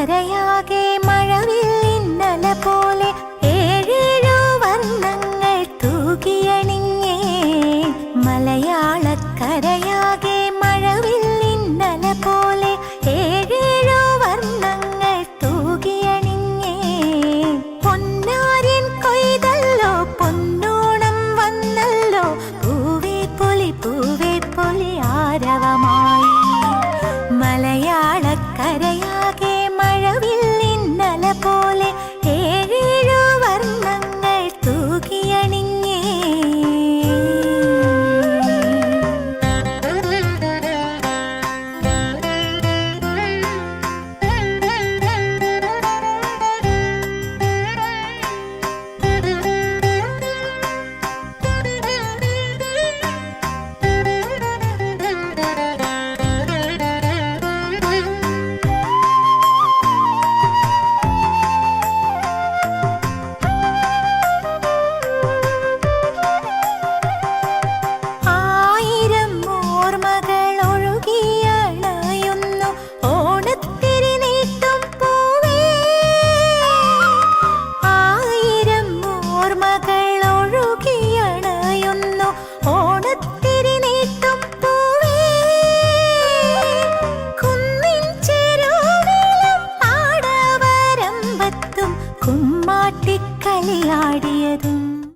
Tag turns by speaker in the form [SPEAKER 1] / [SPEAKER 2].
[SPEAKER 1] കരയാകെ മഴവിൽ ഇന്നല പോലെ ഏഴേഴോ വർണങ്ങൾ തൂകിയണിഞ്ഞേ. മലയാളക്കരയാകെ മഴവിൽ ഇന്നല പോലെ ഏഴേഴോ വർണങ്ങൾ തൂകിയണിഞ്ഞേ. പൊന്നാരിൻ കൊയ്തല്ലോ പൊന്നോണം വന്നല്ലോ. പൂവേ പൊലി പൂവേ പൊലി ആരവമായി விளையாடியதும்